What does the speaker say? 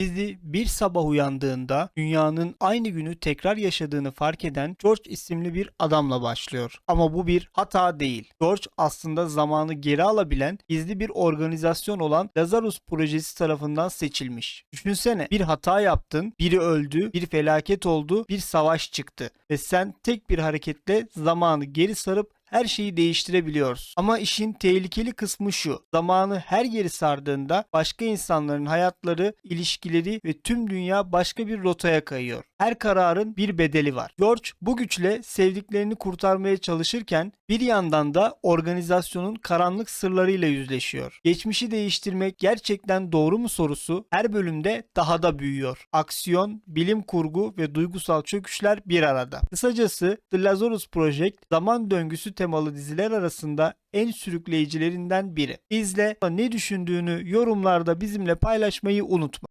Dizi bir sabah uyandığında dünyanın aynı günü tekrar yaşadığını fark eden George isimli bir adamla başlıyor. Ama bu bir hata değil. George aslında zamanı geri alabilen gizli bir organizasyon olan Lazarus projesi tarafından seçilmiş. Düşünsene bir hata yaptın, biri öldü, bir felaket oldu, bir savaş çıktı ve sen tek bir hareketle zamanı geri sarıp her şeyi değiştirebiliyoruz. Ama işin tehlikeli kısmı şu. Zamanı her yeri sardığında başka insanların hayatları, ilişkileri ve tüm dünya başka bir rotaya kayıyor. Her kararın bir bedeli var. George bu güçle sevdiklerini kurtarmaya çalışırken bir yandan da organizasyonun karanlık sırlarıyla yüzleşiyor. Geçmişi değiştirmek gerçekten doğru mu sorusu her bölümde daha da büyüyor. Aksiyon, bilim kurgu ve duygusal çöküşler bir arada. Kısacası The Lazarus Project zaman döngüsü temalı diziler arasında en sürükleyicilerinden biri. İzle, ne düşündüğünü yorumlarda bizimle paylaşmayı unutma.